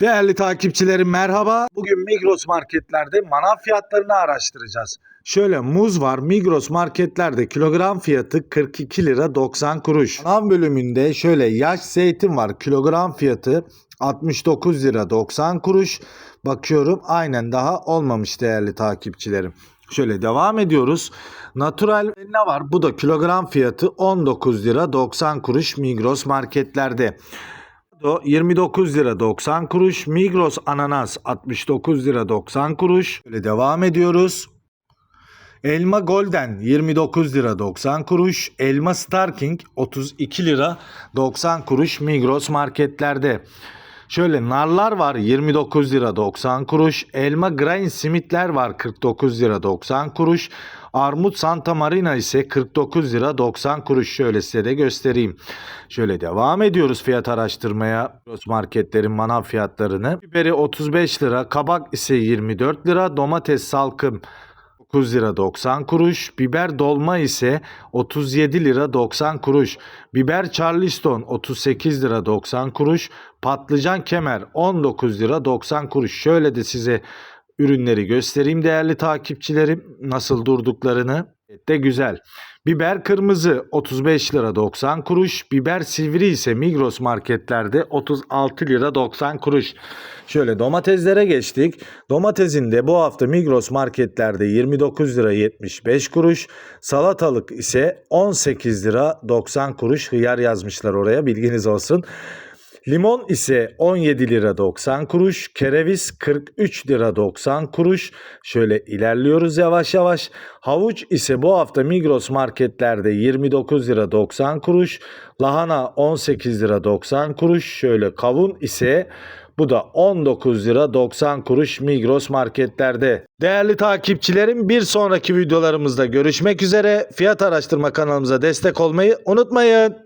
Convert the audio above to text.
Değerli takipçilerim merhaba. Bugün Migros marketlerde manav fiyatlarını araştıracağız. Şöyle muz var Migros marketlerde kilogram fiyatı 42 lira 90 kuruş. Manav bölümünde şöyle yaş zeytin var kilogram fiyatı 69 lira 90 kuruş. Bakıyorum aynen daha olmamış değerli takipçilerim. Şöyle devam ediyoruz. Natural ne var? Bu da kilogram fiyatı 19 lira 90 kuruş Migros marketlerde. Do 29 lira 90 kuruş. Migros ananas 69 lira 90 kuruş. Böyle devam ediyoruz. Elma Golden 29 lira 90 kuruş. Elma Starking 32 lira 90 kuruş Migros marketlerde. Şöyle narlar var 29 lira 90 kuruş. Elma Grain Simitler var 49 lira 90 kuruş. Armut Santa Marina ise 49 lira 90 kuruş. Şöyle size de göstereyim. Şöyle devam ediyoruz fiyat araştırmaya. Marketlerin manav fiyatlarını. Biberi 35 lira, kabak ise 24 lira, domates salkım 9 lira 90 kuruş. Biber dolma ise 37 lira 90 kuruş. Biber Charleston 38 lira 90 kuruş. Patlıcan kemer 19 lira 90 kuruş. Şöyle de size ürünleri göstereyim değerli takipçilerim nasıl durduklarını. De güzel. Biber kırmızı 35 lira 90 kuruş. Biber sivri ise Migros marketlerde 36 lira 90 kuruş. Şöyle domateslere geçtik. Domatesin de bu hafta Migros marketlerde 29 lira 75 kuruş. Salatalık ise 18 lira 90 kuruş. Hıyar yazmışlar oraya bilginiz olsun. Limon ise 17 lira 90 kuruş. Kereviz 43 lira 90 kuruş. Şöyle ilerliyoruz yavaş yavaş. Havuç ise bu hafta Migros marketlerde 29 lira 90 kuruş. Lahana 18 lira 90 kuruş. Şöyle kavun ise bu da 19 lira 90 kuruş Migros marketlerde. Değerli takipçilerim bir sonraki videolarımızda görüşmek üzere. Fiyat araştırma kanalımıza destek olmayı unutmayın.